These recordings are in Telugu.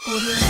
పదేళ్ళుగా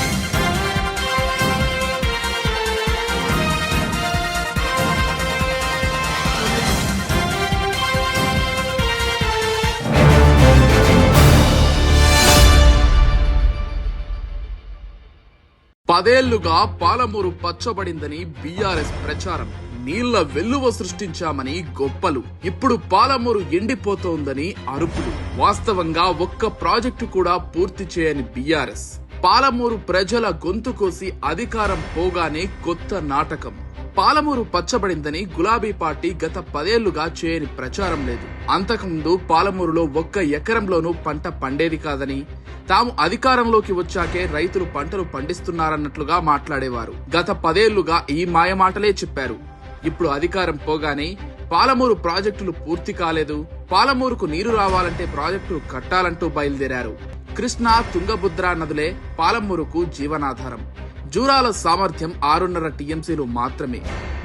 పాలమూరు పచ్చబడిందని బీఆర్ఎస్ ప్రచారం. నీళ్ళ వెల్లువ సృష్టించామని గొప్పలు. ఇప్పుడు పాలమూరు ఎండిపోతోందని అరుపులు. వాస్తవంగా ఒక్క ప్రాజెక్టు కూడా పూర్తి చేయని బీఆర్ఎస్. పాలమూరు ప్రజల గొంతు కోసి అధికారం పోగానే కొత్త నాటకం. పాలమూరు పచ్చబడిందని గులాబీ పార్టీ గత పదేళ్ళుగా చేయని ప్రచారం లేదు. అంతకుముందు పాలమూరులో ఒక్క ఎకరంలోనూ పంట పండేది కాదని తాము అధికారంలోకి వచ్చాకే రైతులు పంటలు పండిస్తున్నారన్నట్లుగా మాట్లాడేవారు. గత పదేళ్ళుగా ఈ మాయమాటలే చెప్పారు. ఇప్పుడు అధికారం పోగానే పాలమూరు ప్రాజెక్టులు పూర్తి కాలేదు. పాలమూరుకు నీరు రావాలంటే ప్రాజెక్టులు కట్టాలంటూ బయలుదేరారు. కృష్ణా తుంగభద్ర నదులే పాలమూరుకు జీవనాధారం. జూరాల సామర్థ్యం ఆరున్నర టీఎంసీలు మాత్రమే.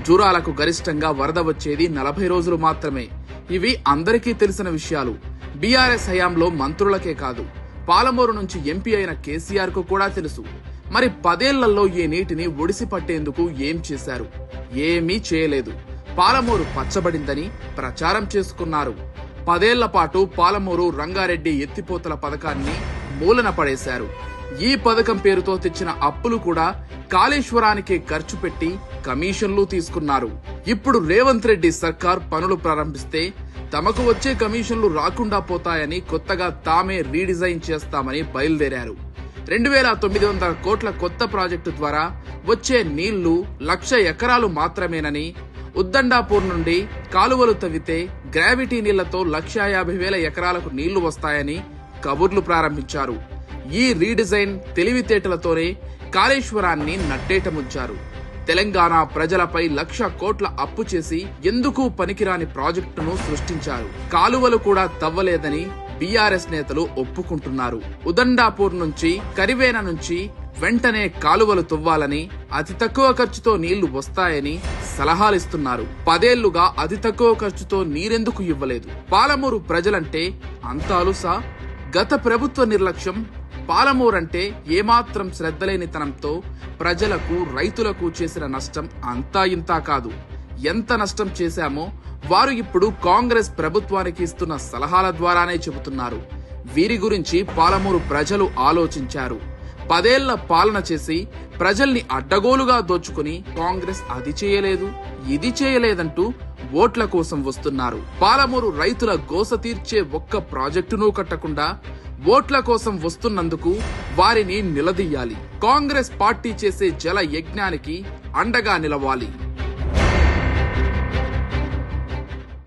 జూరాలకు గరిష్టంగా వరద వచ్చేది నలభై రోజులు మాత్రమే. ఇవి అందరికీ తెలిసిన విషయాలు. బీఆర్ఎస్ హయాంలో మంత్రులకే కాదు. పాలమూరు నుంచి ఎంపీ అయిన కేసీఆర్కు కూడా తెలుసు. మరి పదేళ్ళలో ఈ నీటిని ఒడిసి పట్టేందుకు ఏం చేశారు? ఏమీ చేయలేదు. పాలమూరు పచ్చబడిందని ప్రచారం చేసుకున్నారు. పదేళ్ళ పాటు పాలమూరు రంగారెడ్డి ఎత్తిపోతల పథకాన్ని మూలన పడేశారు. ఈ పథకం పేరుతో తెచ్చిన అప్పులు కూడా కాళేశ్వరానికే ఖర్చు పెట్టి కమిషన్లు తీసుకున్నారు. ఇప్పుడు రేవంత్ రెడ్డి సర్కార్ పనులు ప్రారంభిస్తే తమకు వచ్చే కమిషన్లు రాకుండా పోతాయని కొత్తగా తామే రీడిజైన్ చేస్తామని బయలుదేరారు. రెండు వేల తొమ్మిది వందల కోట్ల కొత్త ప్రాజెక్టు ద్వారా వచ్చే నీళ్ళు లక్ష ఎకరాలు మాత్రమేనని ఉద్దండాపూర్ నుండి కాలువలు తవ్వితే గ్రావిటీ నీళ్ళతో లక్ష యాభై వేల ఎకరాలకు నీళ్ళు వస్తాయని కబుర్లు ప్రారంభించారు. ఈ రీడిజైన్ తెలివితేటలతోనే కాళేశ్వరాన్ని నట్టేటముంచారు. తెలంగాణ ప్రజలపై లక్ష కోట్ల అప్పు చేసి ఎందుకు పనికిరాని ప్రాజెక్టును సృష్టించారు. కాలువలు కూడా తవ్వలేదని బీఆర్ఎస్ నేతలు ఒప్పుకుంటున్నారు. ఉదండాపూర్ నుంచి కరివేన నుంచి వెంటనే కాలువలు తవ్వాలని అతి తక్కువ ఖర్చుతో నీళ్ళు వస్తాయని సలహాలిస్తున్నారు. పదేళ్ళుగా అతి తక్కువ ఖర్చుతో నీరెందుకు ఇవ్వలేదు? పాలమూరు ప్రజలంటే అంత అలుసా? గత ప్రభుత్వ నిర్లక్ష్యం పాలమూరంటే ఏమాత్రం శ్రద్ధలేనితనంతో ప్రజలకు రైతులకు చేసిన నష్టం అంతా ఇంతా కాదు. ఎంత నష్టం చేశామో వారు ఇప్పుడు కాంగ్రెస్ ప్రభుత్వానికి ఇస్తున్న సలహాల ద్వారానే చెబుతున్నారు. వీరి గురించి పాలమూరు ప్రజలు ఆలోచించారు. పదేళ్ళ పాలన చేసి ప్రజల్ని అడ్డగోలుగా దోచుకుని కాంగ్రెస్ అది చేయలేదు ఇది చేయలేదంటూ ఓట్ల కోసం వస్తున్నారు. పాలమూరు రైతుల గోస తీర్చే ఒక్క ప్రాజెక్టును కట్టకుండా ఓట్ల కోసం వస్తున్నందుకు వారిని నిలదీయాలి. కాంగ్రెస్ పార్టీ చేసే జల యజ్ఞానికి అండగా నిలవాలి.